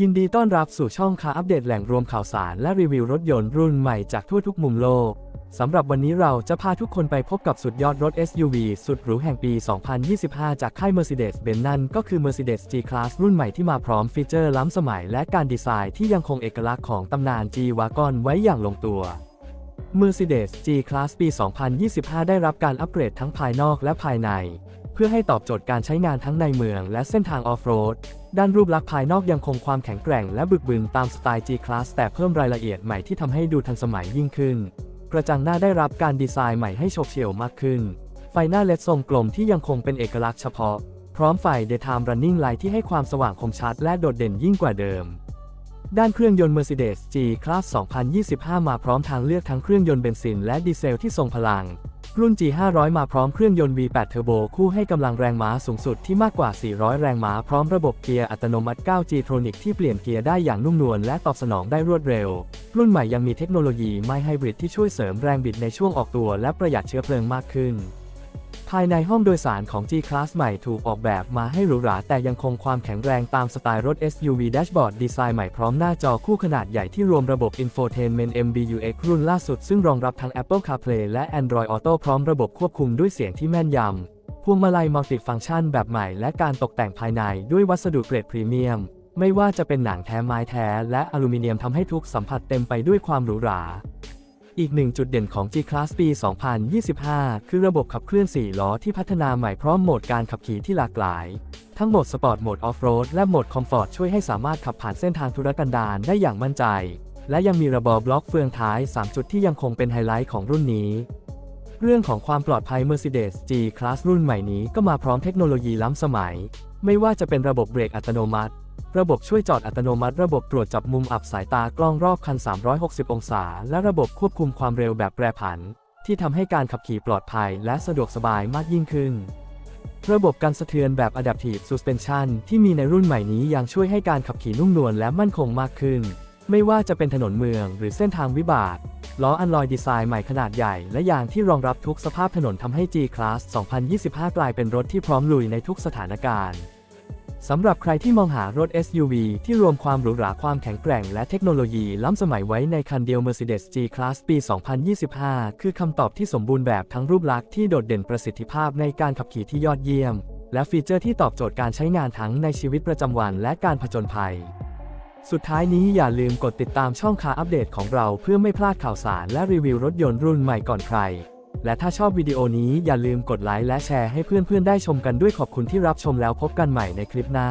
ยินดีต้อนรับสู่ช่องคาอัปเดตแหล่งรวมข่าวสารและรีวิวรถยนต์รุ่นใหม่จากทั่วทุกมุมโลก สำหรับวันนี้เราจะพาทุกคนไปพบกับสุดยอดรถ SUV สุดหรูแห่งปี 2025 จากค่าย Mercedes-Benz นั่นก็คือ Mercedes G-Class รุ่นใหม่ที่มาพร้อมฟีเจอร์ล้ำสมัยและการดีไซน์ที่ยังคงเอกลักษณ์ของตำนาน G-Wagon ไว้อย่างลงตัว Mercedes G-Class ปี 2025 ได้รับการอัปเกรดทั้งภายนอกและภายใน เพื่อให้ตอบโจทย์การใช้งานทั้งในเมืองและเส้นทางออฟโรด ด้านรูปลักษณ์ภายนอกยังคงความแข็งแกร่งและบึกบึนตามสไตล์ G-Class แต่เพิ่มรายละเอียดใหม่ที่ทำให้ดูทันสมัยยิ่งขึ้น กระจังหน้าได้รับการดีไซน์ใหม่ให้โฉบเฉี่ยวมากขึ้น ไฟหน้าเลดทรงกลมที่ยังคงเป็นเอกลักษณ์เฉพาะ พร้อมไฟ Daytime Running Light ที่ให้ความสว่างคมชัดและโดดเด่นยิ่งกว่าเดิม ด้านเครื่องยนต์ Mercedes G-Class 2025 มาพร้อมทางเลือกทั้งเครื่องยนต์เบนซินและดีเซลที่ทรงพลัง รุ่น G500 มาพร้อมเครื่องยนต์ V8 Turbo คู่ให้กำลังแรงม้าสูงสุดที่มากกว่า 400 แรงม้าพร้อมระบบเกียร์อัตโนมัติ 9G Tronic ที่เปลี่ยนเกียร์ได้อย่างนุ่มนวลและตอบสนองได้รวดเร็ว รุ่นใหม่ยังมีเทคโนโลยีไมไฮบริดที่ช่วยเสริมแรงบิดในช่วงออกตัวและประหยัดเชื้อเพลิงมากขึ้น ภายในห้องโดยสารของ G-Class ใหม่ถูกออกแบบมาให้หรูหราแต่ยังคงความแข็งแรงตามสไตล์รถ SUV Dashboard ดีไซน์ใหม่พร้อมหน้าจอคู่ขนาดใหญ่ที่รวมระบบ Infotainment MBUX รุ่นล่าสุดซึ่งรองรับทั้ง Apple CarPlay และ Android Auto พร้อมระบบควบคุมด้วยเสียงที่แม่นยำพวงมาลัยมัลติฟังก์ชันแบบใหม่และการตกแต่งภายในด้วยวัสดุเกรดพรีเมียม ไม่ว่าจะเป็นหนังแท้ไม้แท้และอลูมิเนียมทำให้ทุกสัมผัสเต็มไปด้วยความหรูหรา อีกหนึ่งจุดเด่นของ G-Class ปี 2025 คือระบบขับเคลื่อน 4 ล้อที่พัฒนาใหม่พร้อมโหมดการขับขี่ที่หลากหลาย ทั้งโหมดสปอร์ตโหมดออฟโรดและโหมดคอมฟอร์ตช่วยให้สามารถขับผ่านเส้นทางธุรกันดารได้อย่างมั่นใจ และยังมีระบบบล็อกเฟืองท้าย 3 จุดที่ยังคงเป็นไฮไลท์ของรุ่นนี้ เรื่องของความปลอดภัย Mercedes G-Class รุ่นใหม่นี้ก็มาพร้อมเทคโนโลยีล้ำสมัย ไม่ว่าจะเป็นระบบเบรกอัตโนมัติ ระบบช่วยจอดอัตโนมัติ ระบบตรวจจับมุมอับสายตากล้องรอบคัน 360 องศา และระบบควบคุมความเร็วแบบแปรผัน ที่ทำให้การขับขี่ปลอดภัยและสะดวกสบายมากยิ่งขึ้น ระบบการสะเทือนแบบ Adaptive Suspension ที่มีในรุ่นใหม่นี้ยังช่วยให้การขับขี่นุ่มนวลและมั่นคงมากขึ้น ไม่ว่าจะเป็นถนนเมืองหรือเส้นทางวิบากล้ออันลอยดีไซน์ใหม่ขนาดใหญ่และยางที่รองรับทุกสภาพถนนทำให้ G-Class 2025 กลายเป็นรถที่พร้อมลุยในทุกสถานการณ์ สำหรับใครที่มองหารถ SUV ที่รวมความหรูหราความแข็งแกร่งและเทคโนโลยีล้ำสมัยไว้ในคันเดียว Mercedes G-Class ปี 2025 คือคำตอบที่สมบูรณ์แบบทั้งรูปลักษณ์ที่โดดเด่นประสิทธิภาพในการขับขี่ที่ยอดเยี่ยม และฟีเจอร์ที่ตอบโจทย์การใช้งานทั้งในชีวิตประจำวันและการผจญภัย สุดท้ายนี้อย่าลืมกดติดตามช่องคาอัปเดตของเราเพื่อไม่พลาดข่าวสารและรีวิวรถยนต์รุ่นใหม่ก่อนใคร และถ้าชอบวิดีโอนี้อย่าลืมกดไลค์และแชร์ให้เพื่อนๆได้ชมกันด้วยขอบคุณที่รับชมแล้วพบกันใหม่ในคลิปหน้า